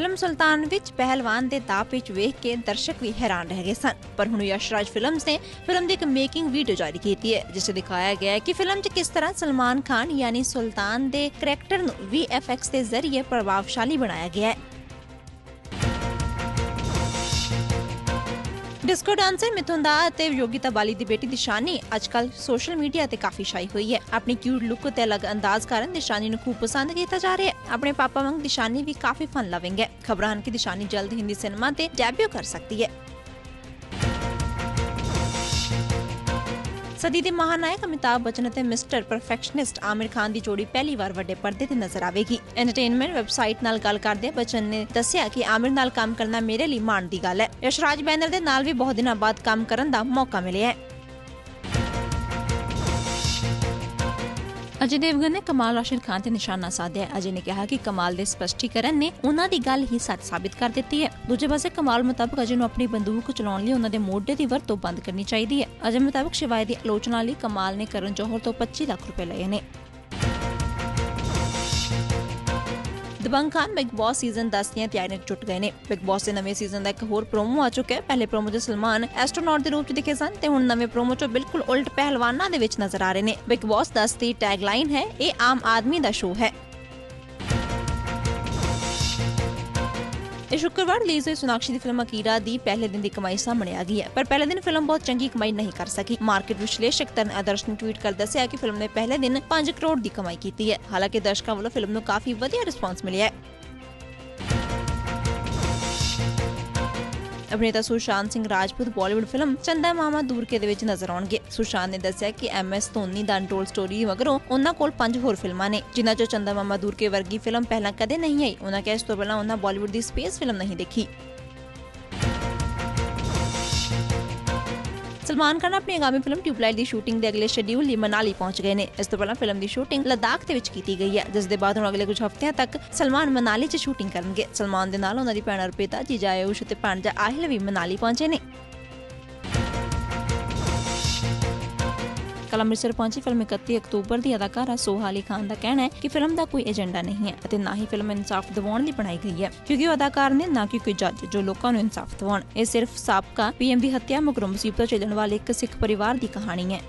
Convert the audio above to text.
Film ਸੁਲਤਾਨ ਵਿੱਚ ਪਹਿਲਵਾਨ ਦੇ ਦਾਅ ਵਿੱਚ ਵੇਖ ਕੇ ਦਰਸ਼ਕ ਵੀ ਹੈਰਾਨ ਰਹਿ ਗਏ ਸਨ। ਪਰ ਹੁਣ ਯਸ਼ਰਾਜ ਫਿਲਮਸ ਨੇ ਫਿਲਮ ਦੀ ਇੱਕ ਮੇਕਿੰਗ ਵੀਡੀਓ ਜਾਰੀ ਕੀਤੀ ਹੈ, ਜਿਸ ਵਿੱਚ ਦਿਖਾਇਆ ਗਿਆ ਹੈ ਕਿ ਫਿਲਮ 'ਚ ਕਿਸ ਤਰ੍ਹਾਂ ਸਲਮਾਨ ਖਾਨ ਯਾਨੀ ਸੁਲਤਾਨ ਦੇ ਕਰੈਕਟਰ ਨੂੰ VFX ਦੇ ਜ਼ਰੀਏ ਪ੍ਰਭਾਵਸ਼ਾਲੀ ਬਣਾਇਆ ਗਿਆ ਹੈ। ਡਿਸਕੋ ਡਾਂਸਰ ਮਿਥੁਨ ਦਾ ਅਤੇ ਯੋਗਿਤਾ ਬਾਲੀ ਦੀ ਬੇਟੀ ਦਿਸ਼ਾਨੀ ਅੱਜਕੱਲ ਸੋਸ਼ਲ ਮੀਡੀਆ ਤੇ ਕਾਫੀ ਛਾਈ ਹੋਈ ਹੈ। ਆਪਣੀ ਕਿਊਟ ਲੁੱਕ ਤੇ ਅਲੱਗ ਅੰਦਾਜ਼ ਕਾਰਨ ਦਿਸ਼ਾਨੀ ਨੂੰ ਖੂਬ ਪਸੰਦ ਕੀਤਾ ਜਾ ਰਿਹਾ ਹੈ। ਆਪਣੇ ਪਾਪਾ ਵਾਂਗ ਦਿਸ਼ਾਨੀ ਵੀ ਕਾਫੀ ਫਨ ਲਵਿੰਗ ਹੈ। ਖਬਰਾਂ ਹਨ ਕਿ ਦਿਸ਼ਾਨੀ ਜਲਦ ਹਿੰਦੀ ਸਿਨੇਮਾ ਤੇ ਡੈਬਿਊ ਕਰ ਸਕਦੀ ਹੈ। ਸਦੀ ਦੇ ਮਹਾਨਾਇਕ ਅਮਿਤਾਭ ਬਚਨ ਅਤੇ ਮਿਸਟਰ ਪਰਫੈਕਸ਼ਨਿਸਟ ਆਮਿਰ ਖਾਨ ਦੀ ਜੋੜੀ ਪਹਿਲੀ ਵਾਰ ਵੱਡੇ ਪਰਦੇ ਤੇ ਨਜ਼ਰ ਆਵੇਗੀ। ਐਂਟਰਟੇਨਮੈਂਟ ਵੈਬਸਾਈਟ ਨਾਲ ਗੱਲ ਕਰਦੇ ਬਚਨ ਨੇ ਦੱਸਿਆ ਕਿ ਆਮਿਰ ਨਾਲ ਕੰਮ ਕਰਨਾ ਮੇਰੇ ਲਈ ਮਾਣ ਦੀ ਗੱਲ ਹੈ। ਯਸ਼ਰਾਜ ਬੈਨਰ ਦੇ ਨਾਲ ਵੀ ਬਹੁਤ ਦਿਨਾਂ ਬਾਅਦ ਕੰਮ ਕਰਨ ਦਾ ਮੌਕਾ ਮਿਲਿਆ ਹੈ। ਅਜੇ ਦੇਵਗਨ ਨੇ ਕਮਾਲ ਰਾਸ਼ਿਦ ਖਾਨ ਤੇ ਨਿਸ਼ਾਨਾ ਸਾਧਿਆ ਅਜੇ ਨੇ ਕਿਹਾ ਕਿ ਕਮਾਲ ਦੇ ਸਪਸ਼ਟੀਕਰਨ ਨੇ ਉਹਨਾਂ ਦੀ ਗੱਲ ਹੀ ਸੱਚ ਸਾਬਿਤ ਕਰ ਦਿੱਤੀ ਹੈ। ਦੂਜੇ ਪਾਸੇ ਕਮਾਲ ਮੁਤਾਬਕ ਅਜੇ ਨੂੰ ਆਪਣੀ ਬੰਦੂਕ ਚਲਾਉਣ ਲਈ ਉਹਨਾਂ ਦੇ ਮੋਢੇ ਦੀ ਵਰਤੋਂ ਬੰਦ ਕਰਨੀ ਚਾਹੀਦੀ ਹੈ। ਅਜੇ ਮੁਤਾਬਕ ਸ਼ਿਵਾਏ ਦੀ ਆਲੋਚਨਾ ਲਈ ਕਮਾਲ ਨੇ ਕਰਨ ਜੋਹਰ ਤੋਂ 25 ਲੱਖ ਰੁਪਏ ਲਏ ਨੇ। Dabangg Khan Bigg Boss season 10 ਦੀਆਂ ਤਿਆਰੀਆਂ 'ਚ ਜੁਟ ਗਏ ਨੇ। ਬਿਗ ਬਾਸ ਦੇ ਨਵੇਂ ਸੀਜ਼ਨ ਦਾ ਇੱਕ ਹੋਰ ਪ੍ਰੋਮੋ ਆ ਚੁੱਕਾ ਹੈ। ਪਹਿਲੇ ਪ੍ਰੋਮੋ 'ਚ ਸਲਮਾਨ ਐਸਟ੍ਰੋਨੌਟ ਦੇ ਰੂਪ 'ਚ ਦਿਖੇ ਸਨ ਤੇ ਹੁਣ ਨਵੇਂ ਪ੍ਰੋਮੋ 'ਚ ਬਿਲਕੁਲ ਉਲਟ ਪਹਿਲਵਾਨਾਂ ਦੇ ਵਿੱਚ ਨਜ਼ਰ ਆ ਰਹੇ ਨੇ। ਬਿਗ ਬਾਸ 10 ਦੀ ਟੈਗਲਾਈਨ ਹੈ, ਇਹ ਆਮ ਆਦਮੀ ਦਾ ਸ਼ੋਅ ਹੈ। ਇਹ ਸ਼ੁੱਕਰਵਾਰ ਰਿਲੀਜ਼ ਹੋਈ ਸੁਨਾਕਸ਼ੀ ਦੀ ਫਿਲਮ ਅਕੀਰਾ ਦੀ ਪਹਿਲੇ ਦਿਨ ਦੀ ਕਮਾਈ ਸਾਹਮਣੇ ਆ ਗਈ ਹੈ। ਪਰ ਪਹਿਲੇ ਦਿਨ ਫਿਲਮ ਬਹੁਤ ਚੰਗੀ ਕਮਾਈ ਨਹੀਂ ਕਰ ਸਕੀ। ਮਾਰਕੀਟ ਵਿਸ਼ਲੇਸ਼ਕ ਤਰਨ ਆਦਰਸ਼ ਨੇ ਟਵੀਟ ਕਰ ਦੱਸਿਆ ਕਿ ਫਿਲਮ ਨੇ ਪਹਿਲੇ ਦਿਨ 5 ਕਰੋੜ ਦੀ ਕਮਾਈ ਕੀਤੀ ਹੈ। ਹਾਲਾਂਕਿ ਦਰਸ਼ਕਾਂ ਵੱਲੋਂ ਫਿਲਮ ਨੂੰ ਕਾਫੀ ਵਧੀਆ ਰਿਸਪਾਂਸ ਮਿਲਿਆ ਹੈ। ਅਭਿਨੇਤਾ ਸੁਸ਼ਾਂਤ ਸਿੰਘ ਰਾਜਪੂਤ ਬਾਲੀਵੁੱਡ ਫਿਲਮ ਚੰਦਾ ਮਾਮਾ ਦੂਰ ਕੇ ਦੇ ਵਿੱਚ ਨਜ਼ਰ ਆਉਣਗੇ। ਸੁਸ਼ਾਂਤ ਨੇ ਦੱਸਿਆ ਕਿ ਐਮ ਐਸ ਧੋਨੀ ਦਾ ਅਨਟੋਲ ਸਟੋਰੀ ਮਗਰੋਂ ਉਹਨਾਂ ਕੋਲ ਪੰਜ ਹੋਰ ਫਿਲਮਾਂ ਨੇ, ਜਿਨ੍ਹਾਂ ਚੋਂ ਚੰਦਾ ਮਾਮਾ ਦੂਰ ਕੇ ਵਰਗੀ ਫਿਲਮ ਪਹਿਲਾਂ ਕਦੇ ਨਹੀਂ ਆਈ। ਉਹਨਾਂ ਕਿਹਾ ਇਸ ਤੋਂ ਪਹਿਲਾਂ ਉਹਨਾਂ ਬਾਲੀਵੁੱਡ ਦੀ ਸਪੇਸ ਫਿਲਮ ਨਹੀਂ ਦੇਖੀ। ਸਲਮਾਨ ਖਾਨ ਆਪਣੀ ਆਗਾਮੀ ਫਿਲਮ ਟਿਊਬਲਾਈਟ ਦੀ ਸ਼ੂਟਿੰਗ ਦੇ ਅਗਲੇ ਸ਼ੈਡਿਊਲ ਲਈ ਮਨਾਲੀ ਪਹੁੰਚ ਗਏ ਨੇ। ਇਸ ਤੋਂ ਪਹਿਲਾਂ ਫਿਲਮ ਦੀ ਸ਼ੂਟਿੰਗ ਲਦਾਖ ਦੇ ਵਿੱਚ ਕੀਤੀ ਗਈ ਹੈ, ਜਿਸ ਦੇ ਬਾਅਦ ਹੁਣ ਅਗਲੇ ਕੁਝ ਹਫ਼ਤਿਆਂ ਤੱਕ ਸਲਮਾਨ ਮਨਾਲੀ 'ਚ ਸ਼ੂਟਿੰਗ ਕਰਨਗੇ। ਸਲਮਾਨ ਦੇ ਨਾਲ ਉਹਨਾਂ ਦੀ ਭੈਣ ਅਰਪਿਤਾ ਜੀਜਾ ਆਯੂਸ਼ ਤੇ ਭਾਣਜਾ ਆਹਿਲ ਵੀ ਮਨਾਲੀ ਪਹੁੰਚੇ ਨੇ। ਕੱਲ੍ਹ ਅੰਮ੍ਰਿਤਸਰ ਪਹੁੰਚੀ ਫਿਲਮ 31 ਅਕਤੂਬਰ ਦੀ ਅਦਾਕਾਰਾ ਸੋਹਾ ਅਲੀ ਖਾਨ ਦਾ ਕਹਿਣਾ ਹੈ ਕਿ ਫਿਲਮ ਦਾ ਕੋਈ ਏਜੰਡਾ ਨਹੀਂ ਹੈ ਅਤੇ ਨਾ ਹੀ ਫਿਲਮ ਇਨਸਾਫ ਦਿਵਾਉਣ ਲਈ ਬਣਾਈ ਗਈ ਹੈ, ਕਿਉਂਕਿ ਉਹ ਅਦਾਕਾਰ ਨੇ ਨਾ ਕਿ ਕੋਈ ਜੱਜ ਜੋ ਲੋਕਾਂ ਨੂੰ ਇਨਸਾਫ ਦਿਵਾਉਣ। ਇਹ ਸਿਰਫ ਸਾਬਕਾ ਪੀਐਮ ਦੀ ਹੱਤਿਆ ਮਗਰੋਂ ਮੁਸੀਬਤਾਂ ਝੇਲਣ ਵਾਲੇ ਇੱਕ ਸਿੱਖ ਪਰਿਵਾਰ ਦੀ ਕਹਾਣੀ ਹੈ।